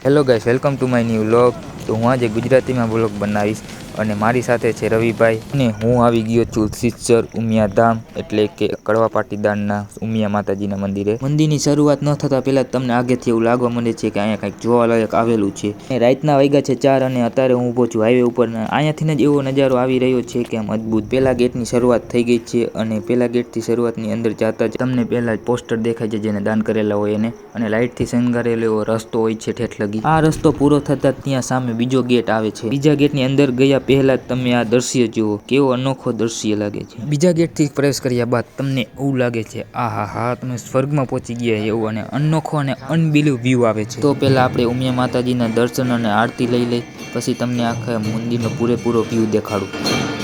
Hello guys welcome to my new vlog તો હું આજે ગુજરાતીમાં બ્લોગ બનાવીશ અને મારી સાથે છે રવિભાઈ અને હું આવી ગયો છું સિત્સર ઉમિયાધામ એટલે કે કડવા પાટીદારના ઉમિયા માતાજીના મંદિરે. મંદિરની શરૂઆત ન થતાં પહેલાં તમને આગેથી એવું લાગવા માંડે છે કે અહીંયા કંઈક જોવાલાયક આવેલું છે. રાતના વાગ્યા છે ચાર અને અત્યારે હું ઊભો છું હાઈવે ઉપર અહીંયાથી જ એવો નજારો આવી રહ્યો છે કે આમ અદ્ભુત. પહેલા ગેટની શરૂઆત થઈ ગઈ છે અને પહેલા ગેટથી શરૂઆતની અંદર જતા જ તમને પહેલા જ પોસ્ટર દેખાય છે જેને દાન કરેલા હોય એને અને લાઇટથી શણગારેલો એવો રસ્તો હોય છે ઠેઠ લગી. આ રસ્તો પૂરો થતાં ત્યાં સામે બીજો ગેટ આવે છે. બીજા ગેટની અંદર ગયા પહેલા તમે આ દ્રશ્ય જુઓ. કેવો અનોખો દ્રશ્ય લાગે છે. બીજા ગેટથી પ્રવેશ કર્યા બાદ તમને એવું લાગે છે આ હા હા તમે સ્વર્ગમાં પહોંચી ગયા એવું અને અનોખો અને અનબિલીવ વ્યૂ આવે છે. તો પહેલા આપણે ઉમિયા માતાજીના દર્શન અને આરતી લઈ લઈ, પછી તમને આખા મંદિરનો પૂરેપૂરો વ્યૂ દેખાડું.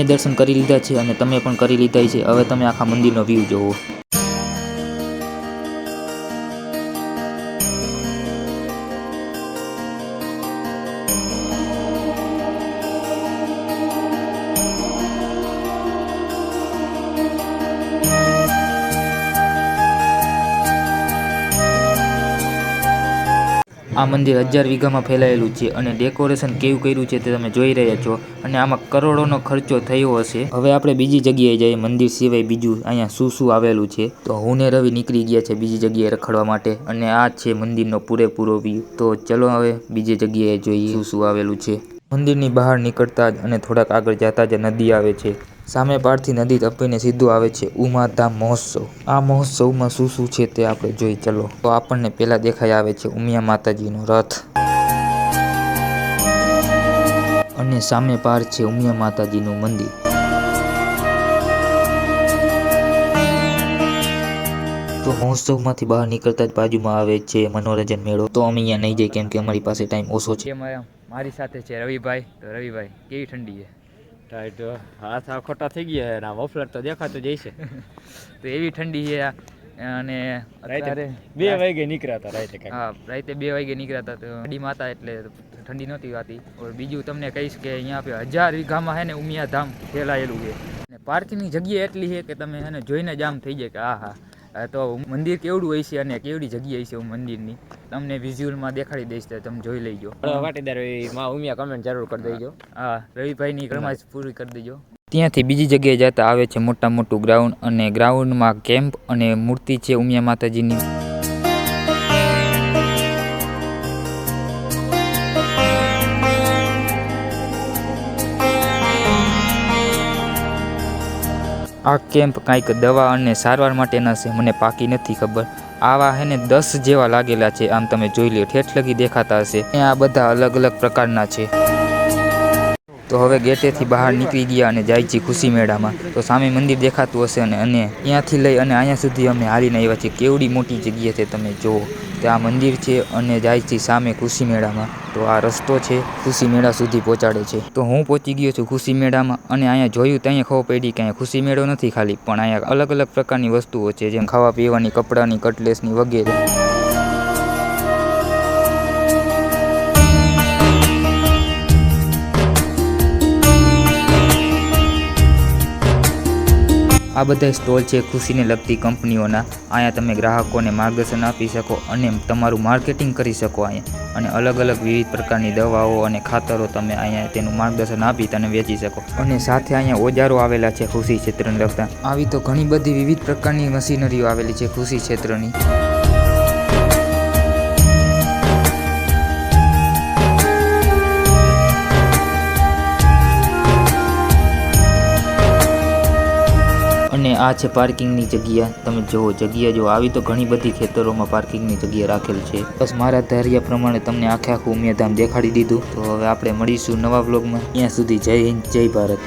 મેં દર્શન કરી લીધા છે અને તમે પણ કરી લીધા છે. હવે તમે આખા મંદિરનો વ્યૂ જોવો. આ મંદિર હજાર વીઘામાં ફેલાયેલું છે અને ડેકોરેશન કેવું કર્યું છે તે તમે જોઈ રહ્યા છો અને આમાં કરોડોનો ખર્ચો થયો હશે. હવે આપણે બીજી જગ્યાએ જઈએ, મંદિર સિવાય બીજું અહીંયા શું શું આવેલું છે? તો હું ને રવિ નીકળી ગયા છે બીજી જગ્યાએ રખડવા માટે અને આ છે મંદિરનો પૂરેપૂરો વ્યૂ તો ચલો હવે બીજી જગ્યાએ જોઈએ શું શું આવેલું છે. મંદિરની બહાર નીકળતા જ અને થોડાક આગળ જતા જ નદી આવે છે. સામે પારથી નદી તપીને સીધું આવે છે. ઉમાધામ મહોત્સવ. આ મહોત્સવમાં શું શું છે તે આપણે જોઈ ચલો. તો આપણને પહેલાં દેખાઈ આવે છે ઉમિયા માતાજીનો રથ. અને સામે પાર છે ઉમિયા માતાજીનું મંદિર. તો મહોત્સવમાંથી બહાર નીકળતા જ બાજુમાં આવે છે મનોરંજન મેળો. તો અમે અહીંયા નહીં જઈએ કેમ કે અમારી પાસે ટાઈમ ઓછો છે. મારી સાથે છે રવિભાઈ. તો રવિભાઈ કેવી ઠંડી છે? ટાઈટ હાથ આ ખોટા થઈ ગયા અને આ મફલર તો દેખાતું જ છે. તો એવી ઠંડી છે અને અત્યારે બે વાગે નીકળ્યા હતા રાતે હા રાતે બે વાગે નીકળ્યા હતા તો ગાડીમાં માતા એટલે ઠંડી નહોતી વાતી. ઓર બીજું તમને કહીશ કે અહીંયા આપણે હજાર વીઘામાં હે ને ઉમિયા ધામ ફેલાયેલું છે. અને પાર્કિંગની જગ્યા એટલી છે કે તમે એને જોઈને જ આમ થઈ જાય કે આ હા. તો મંદિર કેવડું હોય છે અને કેવડી જગ્યા છે મંદિરની? તમને વિઝ્યુઅલમાં દેખાડી દઈશ તો તમે જોઈ લેજો. પણ માં ઉમિયા કમેન્ટ જરૂર કરી દેજો. હા રવિભાઈની ક્રમાજ પૂરી કરી દેજો. ત્યાંથી બીજી જગ્યાએ જતા આવે છે મોટા મોટું ગ્રાઉન્ડ અને ગ્રાઉન્ડમાં કેમ્પ અને મૂર્તિ છે ઉમિયા માતાજીની. આ કેમ્પ કાંઈક દવા અને સારવાર માટેના છે, મને પાકી નથી ખબર. આવા હે ને દસ જેવા લાગેલા છે, આમ તમે જોઈ લો, ઠેઠ લગી દેખાતા હશે. આ બધા અલગ અલગ પ્રકારના છે. તો હવે ગેટેથી બહાર નીકળી ગયા અને જાય છે ખુશી મેળામાં. તો સામે મંદિર દેખાતું હશે અને અને ત્યાંથી લઈ અને અહીંયા સુધી અમે હાલીને આવ્યા છીએ. કેવડી મોટી જગ્યા છે તમે જુઓ. તો આ મંદિર છે અને જાય છે સામે ખુશી મેળામાં. તો આ રસ્તો છે ખુશી મેળા સુધી પહોંચાડે છે. તો હું પહોંચી ગયો છું ખુશી મેળામાં અને અહીંયા જોયું ત્યાં ખબર પડી કે અહીંયા ખુશી મેળો નથી ખાલી, પણ અહીંયા અલગ અલગ પ્રકારની વસ્તુઓ છે જેમ ખાવા પીવાની કપડાની, કટલેસની વગેરે. આ બધા સ્ટોલ છે ખુશીને લગતી કંપનીઓના. અહીંયા તમે ગ્રાહકોને માર્ગદર્શન આપી શકો અને તમારું માર્કેટિંગ કરી શકો અહીંયા. અને અલગ અલગ વિવિધ પ્રકારની દવાઓ અને ખાતરો તમે અહીંયા તેનું માર્ગદર્શન આપી તને વેચી શકો. અને સાથે અહીંયા ઓજારો આવેલા છે ખુશી ક્ષેત્રને લગતા. આવી તો ઘણી બધી વિવિધ પ્રકારની મશીનરીઓ આવેલી છે ખુશી ક્ષેત્રની. આ છે પાર્કિંગની જગ્યા. તમે જુઓ, જગ્યા જો આવી તો ઘણી બધી ખેતરોમાં પાર્કિંગની જગ્યા રાખેલ છે. બસ મારા ધાર્યા પ્રમાણે તમને આખે આખું ઉમિયાધામ દેખાડી દીધું. તો હવે આપણે મળીશું નવા વ્લોગમાં. ત્યાં સુધી જય હિન્દ, જય ભારત.